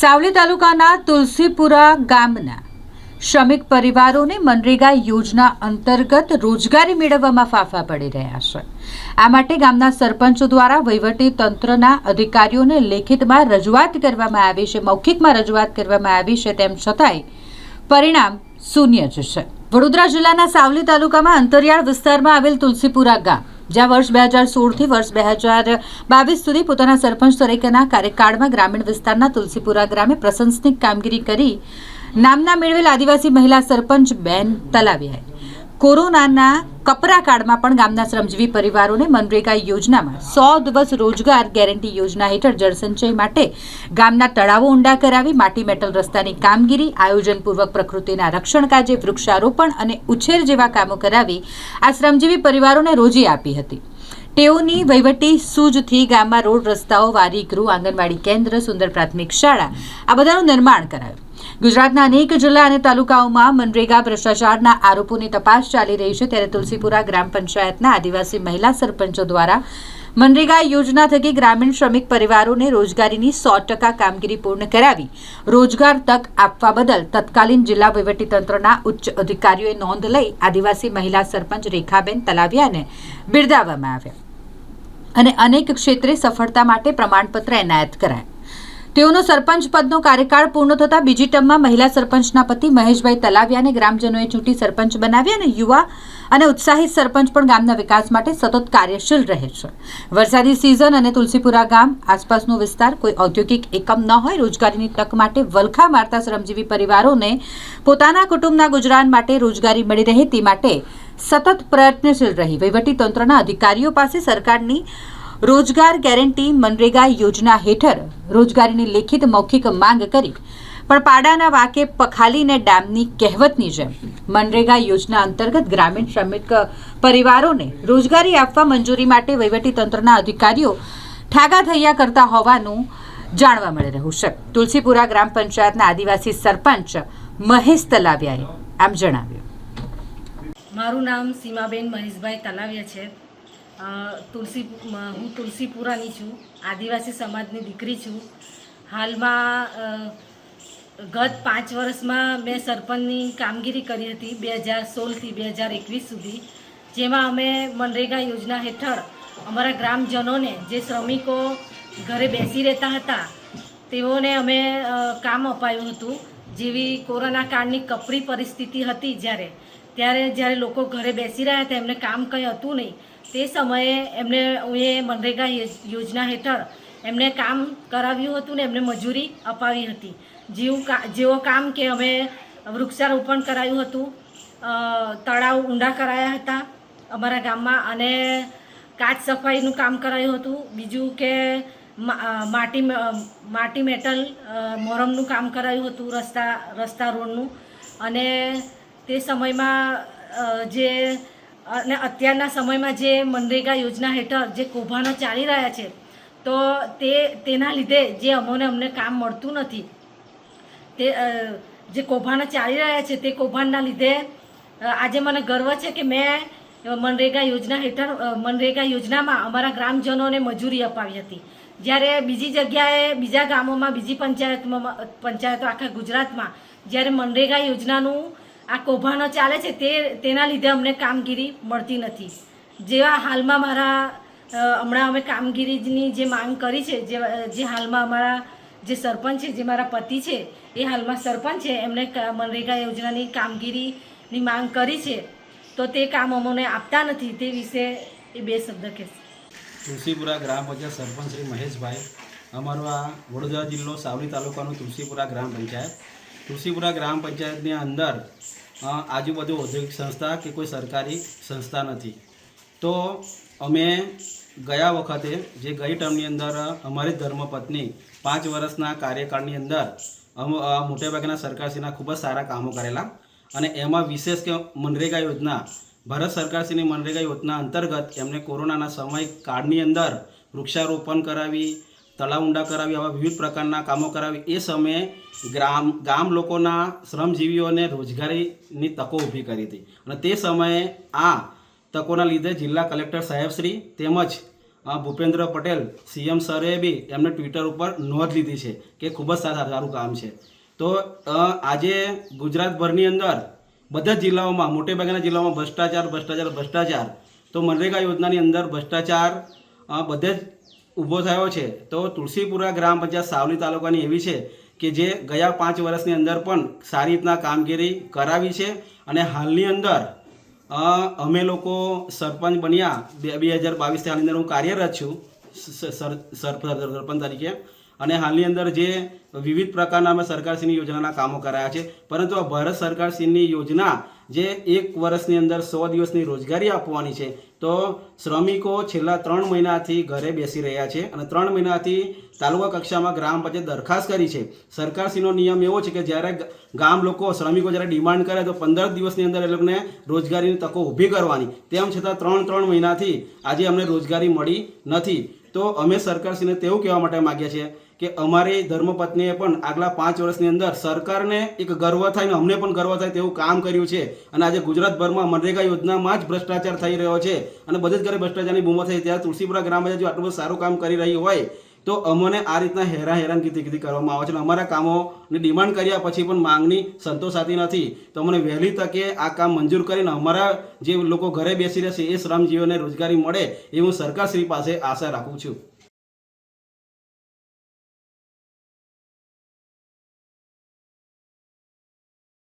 સાવલી તાલુકાના તુલસીપુરા ગામના શ્રમિક પરિવારોને મનરેગા યોજના અંતર્ગત રોજગારી મેળવવામાં ફાફા પડી રહ્યા છે. આ માટે ગામના સરપંચો દ્વારા વહીવટી તંત્રના અધિકારીઓને લેખિતમાં રજૂઆત કરવામાં આવી છે, મૌખિકમાં રજૂઆત કરવામાં આવી છે, તેમ છતાંય પરિણામ શૂન્ય જ છે. વડોદરા જિલ્લાના સાવલી તાલુકામાં અંતરિયાળ વિસ્તારમાં આવેલ તુલસીપુરા ગામ જ્યાં વર્ષ બે હજાર સોળથી વર્ષ બે હજાર બાવીસ સુધી પોતાના સરપંચ તરીકેના કાર્યકાળમાં ગ્રામીણ વિસ્તારના તુલસીપુરા ગ્રામે પ્રશંસનિક કામગીરી કરી નામના મેળવેલ આદિવાસી મહિલા સરપંચ બેન તલાવિયાએ કોરોનાના કપરા કાળમાં પણ ગામના શ્રમજીવી પરિવારોને મનરેગા યોજનામાં સો દિવસ રોજગાર ગેરંટી યોજના હેઠળ જળસંચય માટે ગામના તળાવો ઊંડા કરાવી માટી મેટલ રસ્તાની કામગીરી, આયોજનપૂર્વક પ્રકૃતિના રક્ષણ કાજે વૃક્ષારોપણ અને ઉછેર જેવા કામો કરાવી આ શ્રમજીવી પરિવારોને રોજી આપી હતી. તેઓની વહીવટી સૂઝથી ગામમાં રોડ રસ્તાઓ, વારી ગૃહ, આંગણવાડી કેન્દ્ર, સુંદર પ્રાથમિક શાળા આ બધાનું નિર્માણ કરાયું. ગુજરાતના અનેક જિલ્લા અને તાલુકાઓમાં મનરેગા ભ્રષ્ટાચારના આરોપોની તપાસ ચાલી રહી છે ત્યારે તુલસીપુરા ગ્રામ પંચાયતના આદિવાસી મહિલા સરપંચો દ્વારા મનરેગા યોજના થકી ગ્રામીણ શ્રમિક પરિવારોને રોજગારીની સો ટકા કામગીરી પૂર્ણ કરાવી, રોજગાર તક આપવા બદલ તત્કાલીન જિલ્લા વહીવટીતંત્રના ઉચ્ચ અધિકારીઓએ નોંધ લઈ આદિવાસી મહિલા સરપંચ રેખાબેન તલાવિયાને બિરદાવવામાં આવ્યા. અને અનેક ક્ષેત્રે સફળતા માટે પ્રમાણપત્ર એનાયત કરાયા. તેઓનો સરપંચ પદનો કાર્યકાળ પૂર્ણ થતાં બીજી ટર્મમાં મહિલા સરપંચના પતિ મહેશભાઈ તલાવિયાને ગ્રામજનોએ ચૂંટી સરપંચ બનાવ્યા અને યુવા અને ઉત્સાહિત સરપંચ પણ ગામના વિકાસ માટે સતત કાર્યશીલ રહે છે. વરસાદી સિઝન અને તુલસીપુરા ગામ આસપાસનો વિસ્તાર કોઈ ઔદ્યોગિક એકમ ન હોય, રોજગારીની તક માટે વલખા મારતા શ્રમજીવી પરિવારોને પોતાના કુટુંબના ગુજરાન માટે રોજગારી મળી રહે તે માટે સતત પ્રયત્નશીલ રહી. વહીવટી તંત્રના અધિકારીઓ પાસે સરકારની રોજગાર ગેરંટી મનરેગા યોજના હેઠળ રોજગારીની લેખિત મૌખિક માંગ કરી. પણ પાડાના વાકે પખાલીને ડામની કહેવતની જેમ મનરેગા યોજના અંતર્ગત ગ્રામીણ શ્રમિક પરિવારોને રોજગારી આપવા મંજૂરી માટે વહીવટી તંત્રના અધિકારીઓ ઠાગા થૈયા કરતા હોવાનું જાણવા મળી રહ્યું છે. તુલસીપુરા ગ્રામ પંચાયતના આદિવાસી સરપંચ મહેશ તલાવિયાએ આમ જણાવ્યું. મારું નામ સીમાબેન મહેશભાઈ તલાવિયા છે. તુલસી હું તુલસીપુરાની છું, આદિવાસી સમાજની દીકરી છું. હાલમાં ગત પાંચ વર્ષમાં મેં સરપંચની કામગીરી કરી હતી બે હજાર સોળથી બે હજાર એકવીસ સુધી, જેમાં અમે મનરેગા યોજના હેઠળ અમારા ગ્રામજનોને જે શ્રમિકો ઘરે બેસી રહેતા હતા, તેઓને અમે કામ અપાયું હતું. જેવી કોરોના કાળની કપરી પરિસ્થિતિ હતી જ્યારે ત્યારે જ્યારે લોકો ઘરે બેસી રહ્યા હતા, એમને કામ કંઈ હતું નહીં. તે સમયે એમને એ મનરેગા યોજના હેઠળ એમને કામ કરાવ્યું હતું ને એમને મજૂરી અપાવી હતી. જેવું જેવો કામ કે અમે વૃક્ષારોપણ કરાયું હતું તળાવ ઊંડા કરાયા હતા અમારા ગામમાં અને કાચ સફાઈનું કામ કરાયું હતું. બીજું કે માટી માટી મેટલ મોરમનું કામ કરાયું હતું રસ્તા રસ્તા રોડનું. અને તે સમયમાં જે અને અત્યારના સમયમાં જે મનરેગા યોજના હેઠળ જે કૌભાંડો ચાલી રહ્યા છે, તો તે, તેના લીધે જે અમોને અમને કામ મળતું નથી, તે જે કૌભાંડો ચાલી રહ્યા છે, તે કૌભાંડના લીધે આજે મને ગર્વ છે કે મેં મનરેગા યોજના હેઠળ મનરેગા યોજનામાં અમારા ગ્રામજનોને મજૂરી અપાવી હતી. જ્યારે બીજી જગ્યાએ, બીજા ગામોમાં, બીજી પંચાયતમાં, પંચાયતો આખા ગુજરાતમાં, જ્યારે મનરેગા યોજનાનું આ કૌભાંડો ચાલે છે તે તેના લીધે અમને કામગીરી મળતી નથી. જેવા હાલમાં મારા હમણાં અમે કામગીરીની જે માંગ કરી છે, જે જે હાલમાં અમારા જે સરપંચ છે, જે મારા પતિ છે, એ હાલમાં સરપંચ છે, એમણે મનરેગા યોજનાની કામગીરીની માંગ કરી છે, તો તે કામ અમને આપતા નથી, તે વિશે એ બે શબ્દ કહેશે. તુલસીપુરા ગ્રામ પંચાયત સરપંચ શ્રી મહેશભાઈ, અમારો આ વડોદરા જિલ્લો સાવલી તાલુકાનું તુલસીપુરા ગ્રામ પંચાયત. તુલસીપુરા ગ્રામ પંચાયતની અંદર આજુબાજુ ઔદ્યોગિક સંસ્થા કે કોઈ સરકારી સંસ્થા નથી. તો અમે ગયા વખતે જે ગઈ ટર્મની અંદર અમારી ધર્મપત્ની પાંચ વર્ષના કાર્યકાળની અંદર મોટેભાગના સરકારશ્રીના ખૂબ જ સારા કામો કરેલા અને એમાં વિશેષ કે મનરેગા યોજના, ભારત સરકારશ્રીની મનરેગા યોજના અંતર્ગત એમને કોરોનાના સમય કાળની અંદર વૃક્ષારોપણ કરાવી તળાવ ઊંડા કરાવી, આવા વિવિધ પ્રકારના કામો કરાવી. એ સમયે ગ્રામ, ગામ લોકોના શ્રમજીવીઓને રોજગારીની તકો ઊભી કરી હતી. અને તે સમયે આ તકોના લીધે જિલ્લા કલેક્ટર સાહેબશ્રી તેમજ ભૂપેન્દ્ર પટેલ સીએમ સરે બી એમને ટ્વિટર ઉપર નોંધ લીધી છે કે ખૂબ જ સારા કામ છે. તો આજે ગુજરાતભરની અંદર બધા જ જિલ્લાઓમાં મોટેભાગેના જિલ્લાઓમાં ભ્રષ્ટાચાર ભ્રષ્ટાચાર ભ્રષ્ટાચાર, તો મનરેગા યોજનાની અંદર ભ્રષ્ટાચાર બધે જ ઊભો થયો છે. તો તુલસીપુરા ગ્રામ પંચાયત સાવલી તાલુકાની એવી છે કે જે ગયા પાંચ વર્ષની અંદર પણ સારી રીતના કામગીરી કરાવી છે અને હાલની અંદર અમે લોકો સરપંચ બન્યા બે બે હજાર બાવીસ હાલની અંદર હું કાર્યરત છું સરપંચ તરીકે. અને હાલની અંદર જે વિવિધ પ્રકારના અમે સરકારશ્રીની યોજનાના કામો કરાયા છે. પરંતુ આ ભારત સરકારશ્રીની યોજના જે એક વર્ષની અંદર સો દિવસની રોજગારી આપવાની છે, તો શ્રમિકો છેલ્લા ત્રણ મહિનાથી ઘરે બેસી રહ્યા છે અને ત્રણ મહિનાથી તાલુકા કક્ષામાં ગ્રામ પંચાયત દરખાસ્ત કરી છે. સરકારશ્રીનો નિયમ એવો છે કે જ્યારે ગામ લોકો, શ્રમિકો જ્યારે ડિમાન્ડ કરે તો પંદર દિવસની અંદર એ લોકોને રોજગારીની તકો ઊભી કરવાની. તેમ છતાં ત્રણ ત્રણ મહિનાથી આજે અમને રોજગારી મળી નથી. તો અમે સરકારશ્રીને તેવું કહેવા માટે માગીએ છીએ કે અમારી ધર્મપત્નીએ પણ આગલા પાંચ વર્ષની અંદર સરકારને એક ગર્વ થાય ને અમને પણ ગર્વ થાય તેવું કામ કર્યું છે. અને આજે ગુજરાતભરમાં મનરેગા યોજનામાં જ ભ્રષ્ટાચાર થઈ રહ્યો છે. અને બધે જ ઘરે ભ્રષ્ટાચારની બૂમો થઈ ત્યારે તુલસીપુરા ગ્રામ પંચાયત આટલું બધું સારું કામ કરી રહી હોય તો અમને આ રીતના હેરાન હેરાન કીધી કીધી કરવામાં આવે છે અને અમારા કામોની ડિમાન્ડ કર્યા પછી પણ માંગણી સંતોષાતી નથી. તો અમને વહેલી તકે આ કામ મંજૂર કરીને અમારા જે લોકો ઘરે બેસી રહેશે એ શ્રમજીવીઓને રોજગારી મળે એ હું સરકારશ્રી પાસે આશા રાખું છું.